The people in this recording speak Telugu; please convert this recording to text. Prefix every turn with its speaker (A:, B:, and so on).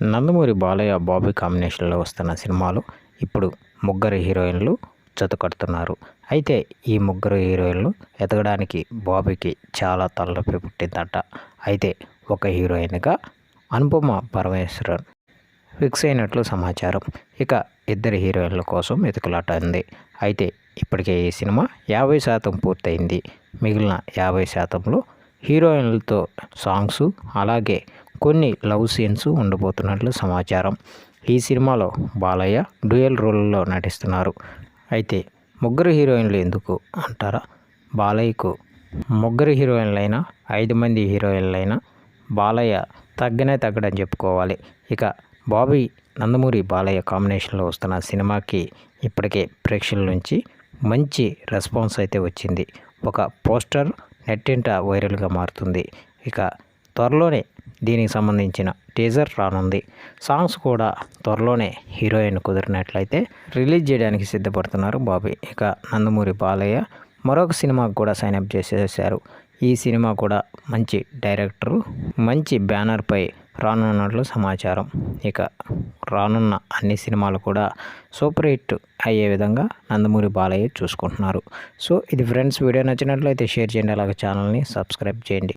A: నందమూరి బాలయ్య బాబీ కాంబినేషన్లో వస్తున్న సినిమాలు ఇప్పుడు ముగ్గురు హీరోయిన్లు జతకడుతున్నారు అయితే ఈ ముగ్గురు హీరోయిన్లు ఎదగడానికి బాబీకి చాలా తలనొప్పి పుట్టిందట. అయితే ఒక హీరోయిన్గా అనుపమ పరమేశ్వరన్ ఫిక్స్ అయినట్లు సమాచారం. ఇక ఇద్దరు హీరోయిన్ల కోసం వెతుకులాట ఉంది. అయితే ఇప్పటికే ఈ సినిమా యాభై శాతం పూర్తయింది. మిగిలిన యాభై శాతంలో హీరోయిన్లతో సాంగ్స్ అలాగే కొన్ని లవ్ సీన్స్ ఉండబోతున్నట్లు సమాచారం. ఈ సినిమాలో బాలయ్య డ్యూయల్ రోల్లో నటిస్తున్నారు. అయితే ముగ్గురు హీరోయిన్లు ఎందుకు అంటారా? బాలయ్యకు ముగ్గురు హీరోయిన్లైనా ఐదు మంది హీరోయిన్లైనా బాలయ్య తగ్గనే తగ్గడని చెప్పుకోవాలి. ఇక బాబీ నందమూరి బాలయ్య కాంబినేషన్లో వస్తున్న సినిమాకి ఇప్పటికే ప్రేక్షకుల నుంచి మంచి రెస్పాన్స్ అయితే వచ్చింది. ఒక పోస్టర్ నెట్టింట వైరల్గా మారుతుంది. ఇక త్వరలోనే దీనికి సంబంధించిన టీజర్ రానుంది. సాంగ్స్ కూడా త్వరలోనే హీరోయిన్ కుదిరినట్లయితే రిలీజ్ చేయడానికి సిద్ధపడుతున్నారు బాబీ. ఇక నందమూరి బాలయ్య మరొక సినిమాకు కూడా సైన్అప్ చేసేసారు ఈ సినిమా కూడా మంచి డైరెక్టరు మంచి బ్యానర్పై రానున్నట్లు సమాచారం. ఇక రానున్న అన్ని సినిమాలు కూడా సూపర్ హిట్ అయ్యే విధంగా నందమూరి బాలయ్య చూసుకుంటున్నారు. సో ఇది ఫ్రెండ్స్ వీడియో నచ్చినట్లయితే షేర్ చేయండి. అలాగే ఛానల్ని సబ్స్క్రైబ్ చేయండి.